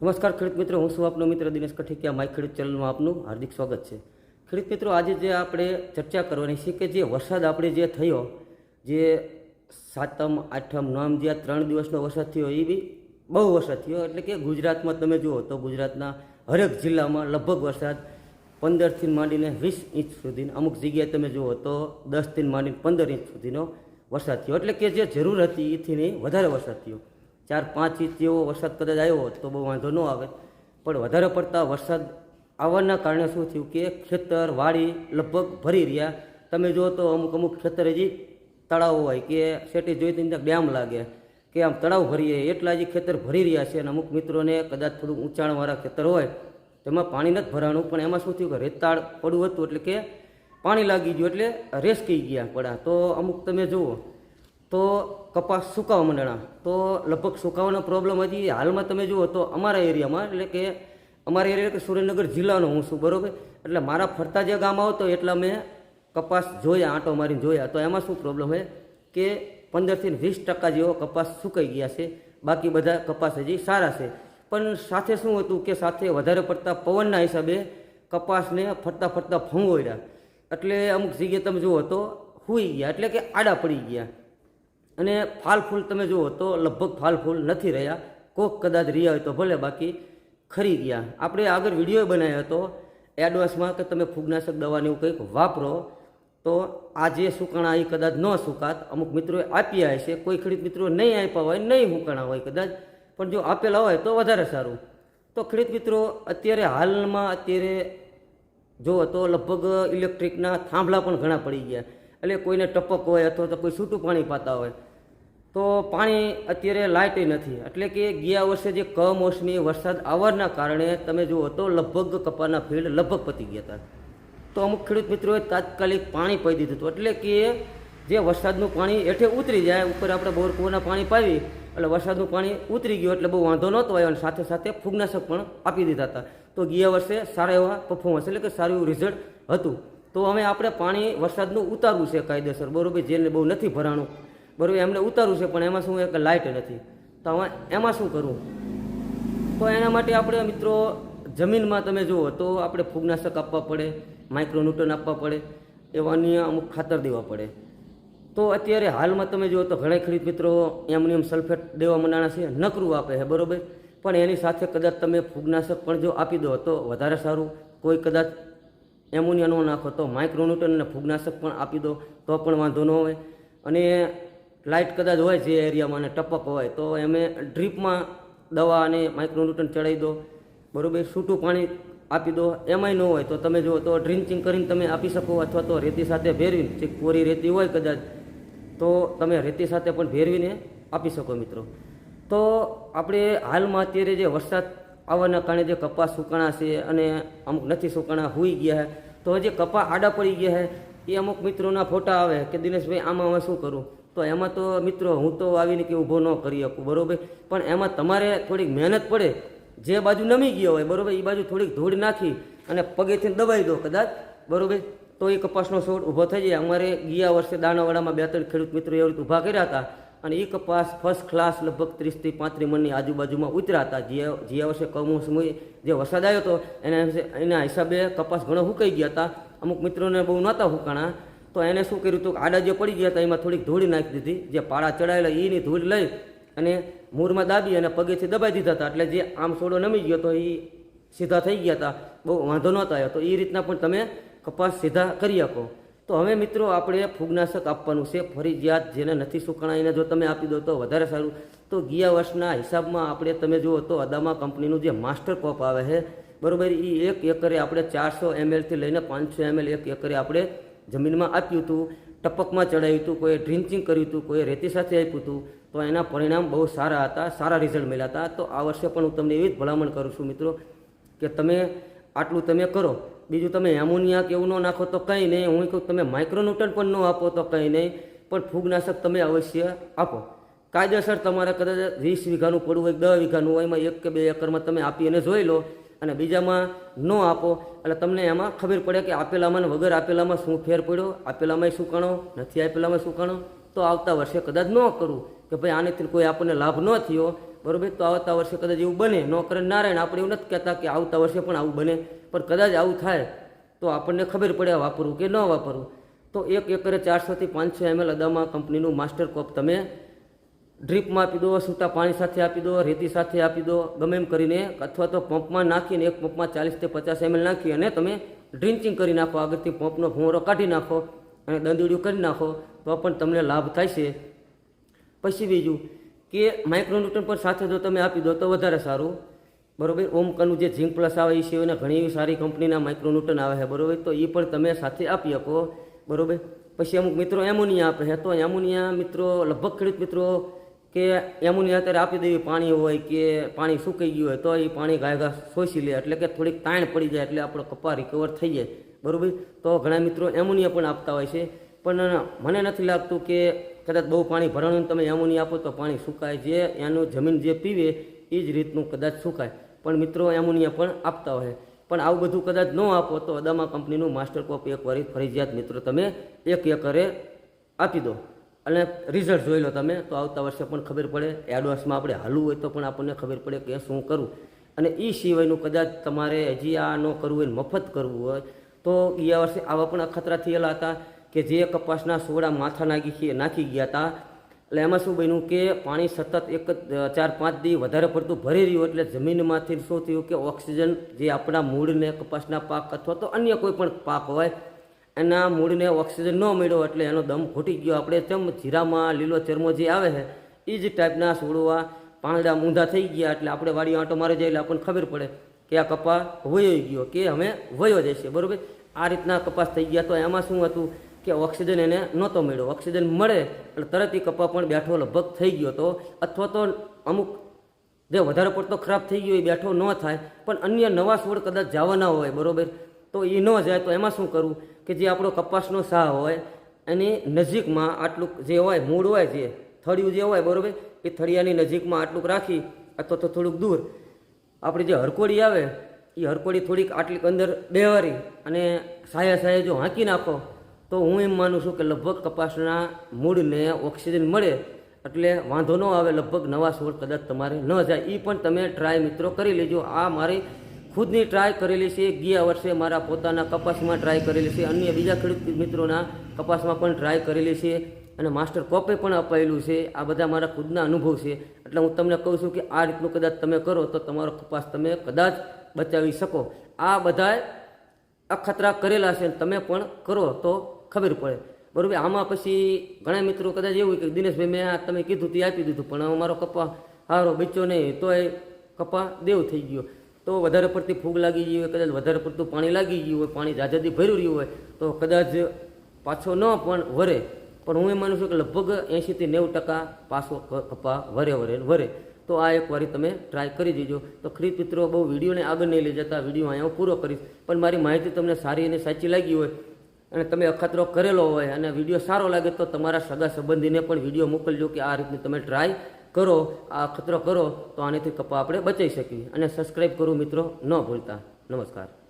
નમસ્કાર ખેડૂત મિત્રો, હું છું આપનો મિત્ર દિનેશ કઠિકિયા, માય ખેડૂત ચેનલમાં આપનું હાર્દિક સ્વાગત છે. ખેડૂત મિત્રો, આજે જે આપણે ચર્ચા કરવાની છે કે જે વરસાદ આપણે જે થયો, જે સાતમ, આઠમ નોમ જે આ ત્રણ દિવસનો વરસાદ થયો, એ બી બહુ વરસાદ થયો. એટલે કે ગુજરાતમાં તમે જુઓ તો ગુજરાતના હરેક જિલ્લામાં લગભગ વરસાદ પંદરથી માંડીને વીસ ઇંચ સુધી અમુક જગ્યાએ તમે જુઓ તો દસથી માંડીને પંદર ઇંચ સુધીનો વરસાદ થયો. એટલે કે જે જરૂર હતી એથી વધારે વરસાદ થયો. ચાર પાંચ ઇંચ જેવો વરસાદ કદાચ આવ્યો તો બહુ વાંધો ન આવે. પણ વધારે પડતા વરસાદ આવવાના કારણે શું થયું કે ખેતર, વાડી લગભગ ભરી રહ્યા. તમે જુઓ તો અમુક અમુક ખેતર હજી તળાવ હોય કે સેટી જોઈ તો ડેમ લાગે કે આમ તળાવ ભરીએ એટલા હજી ખેતર ભરી રહ્યા છે અને અમુક મિત્રોને કદાચ થોડું ઊંચાણવાળા ખેતર હોય તેમાં પાણી નથી ભરાણું. પણ એમાં શું થયું કે રેતાળ પડવું હતું એટલે કે પાણી લાગી ગયું એટલે રેસકી ગયા પડા. તો અમુક તમે જુઓ તો કપાસ સુકાવા માંડ્યા. તો લગભગ સુકાવાનો પ્રોબ્લેમ હજી હાલમાં તમે જુઓ તો અમારા એરિયામાં, એટલે કે અમારા એરિયા કે સુરેન્દ્રનગર જિલ્લાનો હું છું, બરોબર? એટલે મારા ફરતા જે ગામ આવતો એટલા મેં કપાસ જોયા, આંટો મારીને જોયા. તો એમાં શું પ્રોબ્લેમ છે? કે પંદરથી વીસ ટકા જેવો કપાસ સુકાઈ ગયા છે. બાકી બધા કપાસ હજી સારા છે. પણ સાથે શું હતું કે સાથે વધારે પડતા પવનના હિસાબે કપાસને ફરતા ફરતા ફંગોળ્યા એટલે અમુક જગ્યાએ તમે જુઓ તો હુઈ ગયા, એટલે કે આડા પડી ગયા. અને ફાલ ફૂલ તમે જુઓ તો લગભગ ફાલ ફૂલ નથી રહ્યા. કોક કદાચ રહ્યા હોય તો ભલે, બાકી ખરી ગયા. આપણે આગળ વીડિયો બનાવ્યો હતો, એડવાન્સમાં કે તમે ફૂગનાશક દવાને એવું કંઈક વાપરો, તો આ જે સુકાણા એ કદાચ ન સુકાત, અમુક મિત્રોએ આપ્યા હશે. કોઈ ખેડૂત મિત્રો નહીં આપ્યા હોય, નહીં સુકાણા હોય કદાચ. પણ જો આપેલા હોય તો વધારે સારું. તો ખેડૂત મિત્રો, અત્યારે હાલમાં અત્યારે જો તો લગભગ ઇલેક્ટ્રિકના થાંભલા પણ ઘણા પડી ગયા. એટલે કોઈને ટપક હોય અથવા તો કોઈ છૂટું પાણી પાતા હોય, તો પાણી અત્યારે લાઇટ નથી. એટલે કે ગયા વર્ષે જે કમોસમી વરસાદ આવવાના કારણે તમે જુઓ તો લગભગ કપાના ફિલ્ડ લગભગ પતી ગયા હતા. તો અમુક ખેડૂત મિત્રોએ તાત્કાલિક પાણી પાઈ દીધું હતું. એટલે કે જે વરસાદનું પાણી હેઠે ઉતરી જાય, ઉપર આપણે બોર પાણી પાવી, એટલે વરસાદનું પાણી ઉતરી ગયું એટલે બહુ વાંધો નહોતો આવ્યો અને સાથે સાથે ફૂગનાશક પણ આપી દીધા હતા. તો ગયા વર્ષે સારા એવા પરફોર્મન્સ એટલે કે સારું એવું રિઝલ્ટ હતું. તો હવે આપણે પાણી વરસાદનું ઉતારવું છે કાયદેસર. બરોબર જેને બહુ નથી ભરાણું. બરાબર, એમને ઉતારવું છે, પણ એમાં શું એક લાઇટ નથી. તો હવે એમાં શું કરવું? તો એના માટે આપણે મિત્રો જમીનમાં તમે જુઓ તો આપણે ફૂગનાશક આપવા પડે માઇક્રોન્યુટન આપવા પડે, એવા અન્ય અમુક ખાતર દેવા પડે. તો અત્યારે હાલમાં તમે જુઓ તો ઘણા ખેડૂત મિત્રો એમનિયમ સલ્ફેટ દેવા મનાણા છે, નકરું આપે છે, બરોબર? પણ એની સાથે કદાચ તમે ફૂગનાશક પણ જો આપી દો તો વધારે સારું. કોઈ કદાચ એમોનિયા નાખો તો માઇક્રોન્યુટન અને ફૂગનાશક પણ આપી દો, તો પણ વાંધો ન હોય. અને લાઇટ કદાચ હોય જે એરિયામાં અને ટપક હોય, તો એમે ડ્રીપમાં દવા અને માઇક્રોન્યુટન ચડાવી દો. બરાબર? છૂટું પાણી આપી દો. એમાંય ન હોય તો તમે જુઓ તો ડ્રિન્ચિંગ કરીને તમે આપી શકો અથવા તો રેતી સાથે ભેરવીને, જે કોરી રેતી હોય કદાચ, તો તમે રેતી સાથે પણ ભેરવીને આપી શકો મિત્રો. તો આપણે હાલમાં અત્યારે જે વરસાદ આવવાના કારણે જે કપાસ સુકાણા છે અને અમુક નથી સુકાણા, હોઈ ગયા તો હજી કપા આડા પડી ગયા હે, એ અમુક મિત્રોના ફોટા આવે કે દિનેશભાઈ, આમાં હવે શું કરું? તો એમાં તો મિત્રો, હું તો આવીને કે ઊભો ન કરી શકું, બરોબર? પણ એમાં તમારે થોડીક મહેનત પડે. જે બાજુ નમી ગયો હોય, બરોબર? એ બાજુ થોડીક ધૂળ નાખી અને પગેથી દબાઈ દો કદાચ, બરોબર? તો એ કપાસનો છોડ ઊભો થઈ જાય. અમારે ગયા વર્ષે દાણાવાડામાં બે ત્રણ ખેડૂત મિત્રો એવી રીતે ઊભા કર્યા હતા. અને એ કપાસ ફર્સ્ટ ક્લાસ લગભગ ત્રીસથી પાંત્રીસ મણની આજુબાજુમાં ઉતર્યા હતા જે જે વર્ષે કમોસમી, જે વરસાદ આવ્યો હતો એના એના હિસાબે કપાસ ઘણો હુકાઈ ગયા હતા અમુક મિત્રોને બહુ નહોતા હુકાણા. તો એને શું કર્યું હતું આડા જે પડી ગયા હતા એમાં થોડીક ધૂળી નાખી દીધી. જે પાળા ચડાયેલા એની ધૂળ લઈ અને મૂરમાં દાબી અને પગેથી દબાઈ દીધા હતા એટલે જે આમ સોડો નમી ગયો તો એ સીધા થઈ ગયા હતા બહુ વાંધો નહોતો આવ્યો. તો એ રીતના પણ તમે કપાસ સીધા કરી શકો તો હવે મિત્રો આપણે ફૂગનાશક આપવાનું છે. ફરજિયાત જેને નથી સુકાણા એને જો તમે આપી દો તો વધારે સારું. તો ગયા વર્ષના હિસાબમાં આપણે તમે જુઓ તો અદામા કંપનીનું જે માસ્ટર કોપ આવે છે, બરોબર એ એક એકરે આપણે ચારસો એમએલથી લઈને પાંચસો એમએલ એક એકરે આપણે જમીનમાં આપ્યું હતું, ટપકમાં ચડાવ્યું હતું, કોઈ ડ્રિન્ચિંગ કર્યું હતું, કોઈ રેતી સાથે આપ્યું હતું, તો એના પરિણામ બહુ સારા હતા, સારા રિઝલ્ટ મળ્યા હતા. તો આ વર્ષે પણ હું તમને એવી જ ભલામણ કરું છું મિત્રો, કે તમે આટલું તમે કરો. બીજું તમે એમોનિયા કે એવું ન નાખો તો કંઈ નહીં. હું કહું તમે માઇક્રોન્યુટન પણ ન આપો તો કંઈ નહીં. પણ ફૂગનાશક તમે અવશ્ય આપો. કાયદેસર તમારે કદાચ વીસ વીઘાનું પડવું હોય દસ વીઘાનું હોય, એમાં એક કે બે એકરમાં તમે આપી અને જોઈ લો. અને બીજામાં ન આપો. એટલે તમને એમાં ખબર પડે કે આપેલામાં વગર આપેલામાં શું ફેર પડ્યો? આપેલામાં સુકાણો નથી આપેલામાં શું સુકાણો તો આવતા વર્ષે કદાચ ન કરું કે ભાઈ આનેથી કોઈ આપણને લાભ ન થયો. બરોબર? તો આવતા વર્ષે કદાચ એવું બને. ન કરે નારાયણ, આપણે એવું નથી કહેતા કે આવતા વર્ષે પણ આવું બને. પણ કદાચ આવું થાય, તો આપણને ખબર પડે વાપરવું કે ન વાપરવું. તો એક એકરે ચારસોથી પાંચસો એમએલ અદામા કંપનીનું માસ્ટર કોપ તમે ડ્રીપમાં આપી દો, સૂતા પાણી સાથે આપી દો, રેતી સાથે આપી દો, ગમે એમ કરીને, અથવા તો પંપમાં નાખીને, એક પંપમાં ચાલીસથી પચાસ એમએલ નાખી અને તમે ડ્રિન્ચિંગ કરી નાખો, આગળથી પંપનો ભૂંગળો કાઢી નાખો અને દંદીડિયું કરી નાખો, તો પણ તમને લાભ થાય છે. પછી બીજું કે માઇક્રોન્યુટ્રન પણ સાથે જો તમે આપી દો તો વધારે સારું. બરોબર? ઓમકાનું જે ઝીંક પ્લસ આવે એ સિવાયના ઘણી એવી સારી કંપનીના માઇક્રોન્યુટ્રન આવે છે, બરોબર? તો એ પણ તમે સાથે આપી શકો, બરોબર? પછી અમુક મિત્રો એમોનિયા આપે છે. તો એમોનિયા મિત્રો, લગભગ ખેડૂત મિત્રો કે એમોનિયા અત્યારે આપી દેવી પાણી હોય કે પાણી સુકાઈ ગયું હોય તો એ પાણી ગાય ઘા શોષી લે. એટલે કે થોડીક તાણ પડી જાય એટલે આપણો કપા રિકવર થઈ જાય, બરોબર? તો ઘણા મિત્રો એમોનિયા પણ આપતા હોય છે. પણ મને નથી લાગતું કે કદાચ બહુ પાણી ભરાણું તમે એમોની આપો તો પાણી સુકાય. જે એનું જમીન જે પીવે એ જ રીતનું કદાચ સુકાય. પણ મિત્રો એમોનિયા પણ આપતા હોય. પણ આવું બધું કદાચ ન આપો તો અદામા કંપનીનું માસ્ટર કોપ એક વાર ફરજિયાત મિત્રો તમે એક એકરે આપી દો. અને રિઝલ્ટ જોઈ લો તમે, તો આવતા વર્ષે પણ ખબર પડે. એડવાન્સમાં આપણે હાલવું હોય તો પણ આપણને ખબર પડે કે શું કરવું. અને એ સિવાયનું કદાચ તમારે હજી આ ન કરવું હોય મફત કરવું હોય, તો ગયા વર્ષે આવા પણ અખતરા થયેલા હતા. કે જે કપાસના સોડા માથા નાખી નાખી ગયા હતા. એટલે એમાં શું બન્યું કે પાણી સતત એક ચાર, પાંચ દી વધારે પડતું ભરી રહ્યું એટલે જમીનમાંથી શું થયું કે ઓક્સિજન જે આપણા મૂળને કપાસના પાક અથવા તો અન્ય કોઈ પણ પાક હોય, એના મૂળને ઓક્સિજન ન મળ્યો એટલે એનો દમ ઘૂટી ગયો. આપણે તેમ જીરામાં, લીલો ચરમો જે આવે છે એ જ ટાઈપના છોડવા પાંદડા મૂંધા થઈ ગયા એટલે આપણે વાડી આંટો મારી જાય એટલે આપણને ખબર પડે કે આ કપા વયો ગયો કે અમે વયો જશે, બરોબર? આ રીતના કપાસ થઈ ગયા. તો એમાં શું હતું કે ઓક્સિજન એને નહોતો મળ્યો. ઓક્સિજન મળે એટલે તરત એ કપા પણ બેઠો લગભગ થઈ ગયો તો. અથવા તો અમુક જે વધારે પડતો ખરાબ થઈ ગયો એ બેઠો ન થાય. પણ અન્ય નવા છોડ કદાચ જવાના હોય, બરોબર? તો એ ન જાય, તો એમાં શું કરવું કે જે આપણો કપાસનો સાહ હોય, એની નજીકમાં આટલું જે હોય, મૂળ હોય જે, થળિયું જે હોય, બરોબર? એ થળિયાની નજીકમાં આટલુંક રાખી, અથવા તો થોડુંક દૂર. આપણી જે હરકોડી આવે એ હરકોડી થોડીક આટલીક અંદર બેવારી અને સાયા સાયા જો હાંકી નાખો તો હું એમ માનું છું કે લગભગ કપાસના મૂળને ઓક્સિજન મળે એટલે વાંધો ન આવે, લગભગ નવા છોડ કદાચ તમારે ન જાય. એ પણ તમે ટ્રાય મિત્રો કરી લેજો. આ મારી ખુદની ટ્રાય કરેલી છે. ગયા વર્ષે મારા પોતાના કપાસમાં ટ્રાય કરેલી છે. અન્ય બીજા ખેડૂત મિત્રોના કપાસમાં પણ ટ્રાય કરેલી છે અને માસ્ટર કોપે પણ અપાયેલું છે. આ બધા મારા ખુદના અનુભવ છે. એટલે હું તમને કહું છું કે આ રીતનું કદાચ તમે કરો તો તમારો કપાસ તમે કદાચ બચાવી શકો. આ બધા અખતરા કરેલા છે તમે પણ કરો તો ખબર પડે. બરાબર, આમાં પછી ઘણા મિત્રો કદાચ એવું કે દિનેશભાઈ, મેં આ તમે કીધું તે આપી દીધું, પણ અમારો કપા સારો બચ્યો નહીં, તોય કપા દેવ થઈ ગયો. તો વધારે પડતી ફૂગ લાગી ગઈ હોય, કદાચ વધારે પડતું પાણી લાગી ગયું હોય, પાણી જાજાદી ભર્યું રહ્યું હોય, તો કદાચ પાછો ન પણ વરે. પણ હું એ માનું છું કે લગભગ એંશીથી નેવું ટકા પાછો કપા વરે વરે વરે. તો આ એકવારી તમે ટ્રાય કરી દેજો તો ખરીદ મિત્રો, બહુ વિડીયોને આગળ નહીં લઈ જતા, વીડિયો અહીંયા હું પૂરો કરીશ. પણ મારી માહિતી તમને સારી અને સાચી લાગી હોય અને તમે અખતરો કરેલો હોય અને વીડિયો સારો લાગે તો તમારા સગા સંબંધીને પણ વીડિયો મોકલજો કે આ રીતની તમે ટ્રાય કરો, આ અખતરો કરો, તો આનેથી કપા આપણે બચાવી શકીએ. અને સબસ્ક્રાઈબ કરવું મિત્રો, ન ભૂલતા. નમસ્કાર.